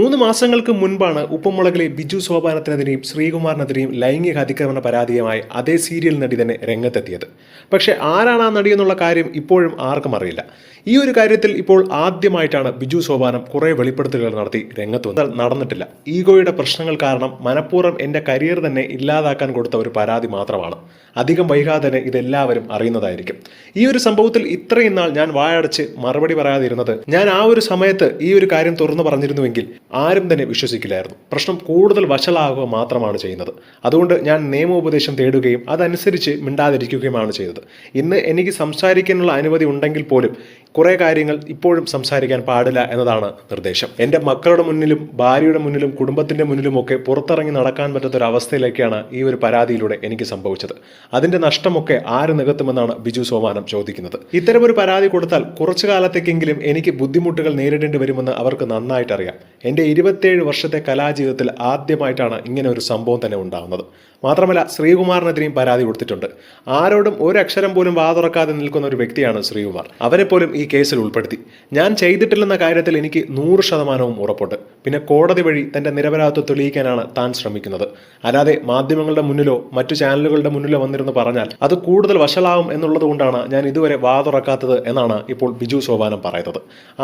മൂന്ന് മാസങ്ങൾക്ക് മുൻപാണ് ഉപ്പുമുളകിലെ ബിജു സോപാനത്തിനെതിരെയും ശ്രീകുമാറിനെതിരെയും ലൈംഗിക അതിക്രമണ പരാതിയുമായി അതേ സീരിയൽ നടി തന്നെ രംഗത്തെത്തിയത്. പക്ഷേ ആരാണ് ആ നടി എന്നുള്ള കാര്യം ഇപ്പോഴും ആർക്കും അറിയില്ല. ഈ ഒരു കാര്യത്തിൽ ഇപ്പോൾ ആദ്യമായിട്ടാണ് ബിജു സോപാനം കുറേ വെളിപ്പെടുത്തലുകൾ നടത്തി രംഗത്ത് നടന്നിട്ടില്ല. ഈഗോയുടെ പ്രശ്നങ്ങൾ കാരണം മനഃപൂർവം എന്റെ കരിയർ തന്നെ ഇല്ലാതാക്കാൻ കൊടുത്ത ഒരു പരാതി മാത്രമാണ്. അധികം വൈകാതെ തന്നെ ഇതെല്ലാവരും അറിയുന്നതായിരിക്കും. ഈ ഒരു സംഭവത്തിൽ ഇത്രയും നാൾ ഞാൻ വായടച്ച് മറുപടി പറയാതിരുന്നത് ഞാൻ ആ ഒരു സമയത്ത് ഈ ഒരു കാര്യം തുറന്നു പറഞ്ഞിരുന്നുവെങ്കിൽ ആരും തന്നെ വിശ്വസിക്കില്ലായിരുന്നു. പ്രശ്നം കൂടുതൽ വഷളാകുക മാത്രമാണ് ചെയ്യുന്നത്. അതുകൊണ്ട് ഞാൻ നിയമോപദേശം തേടുകയും അതനുസരിച്ച് മിണ്ടാതിരിക്കുകയുമാണ് ചെയ്തത്. ഇന്ന് എനിക്ക് സംസാരിക്കാനുള്ള അനുമതി ഉണ്ടെങ്കിൽ പോലും കുറേ കാര്യങ്ങൾ ഇപ്പോഴും സംസാരിക്കാൻ പാടില്ല എന്നതാണ് നിർദ്ദേശം. എന്റെ മക്കളുടെ മുന്നിലും ഭാര്യയുടെ മുന്നിലും കുടുംബത്തിന്റെ മുന്നിലുമൊക്കെ പുറത്തിറങ്ങി നടക്കാൻ പറ്റാത്ത ഒരു അവസ്ഥയിലേക്കാണ് ഈ ഒരു പരാതിയിലൂടെ എനിക്ക് സംഭവിച്ചത്. അതിന്റെ നഷ്ടമൊക്കെ ആര് നികത്തുമെന്നാണ് ബിജു സോമാനം ചോദിക്കുന്നത്. ഇത്തരമൊരു പരാതി കൊടുത്താൽ കുറച്ചു കാലത്തേക്കെങ്കിലും എനിക്ക് ബുദ്ധിമുട്ടുകൾ നേരിടേണ്ടി വരുമെന്ന് അവർക്ക് നന്നായിട്ട് അറിയാം എന്റെ ഇരുപത്തേഴ് വർഷത്തെ കലാജീവിതത്തിൽ ആദ്യമായിട്ടാണ് ഇങ്ങനെ ഒരു സംഭവം തന്നെ ഉണ്ടാകുന്നത് മാത്രമല്ല ശ്രീകുമാറിനെതിരെയും പരാതി കൊടുത്തിട്ടുണ്ട്. ആരോടും ഒരു അക്ഷരം പോലും വാതുറക്കാതെ നിൽക്കുന്ന ഒരു വ്യക്തിയാണ് ശ്രീകുമാർ. അവരെ പോലും ഈ കേസിൽ ഉൾപ്പെടുത്തി. ഞാൻ ചെയ്തിട്ടില്ലെന്ന കാര്യത്തിൽ എനിക്ക് നൂറ് ശതമാനവും ഉറപ്പുണ്ട്. പിന്നെ കോടതി വഴി തന്റെ നിരപരാധിത്വം തെളിയിക്കാനാണ് താൻ ശ്രമിക്കുന്നത്. അല്ലാതെ മാധ്യമങ്ങളുടെ മുന്നിലോ മറ്റു ചാനലുകളുടെ മുന്നിലോ വന്നിരുന്ന് പറഞ്ഞാൽ അത് കൂടുതൽ വഷളാവും എന്നുള്ളത് കൊണ്ടാണ് ഞാൻ ഇതുവരെ വാതുറക്കാത്തത് എന്നാണ് ഇപ്പോൾ ബിജു സോപാനം പറയുന്നത്.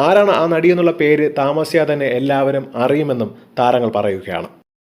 ആരാണ് ആ നടിയെന്നുള്ള പേര് താമസിയാതെ തന്നെ എല്ലാവരും അറിയുമെന്നും താരങ്ങൾ പറയുകയാണ്.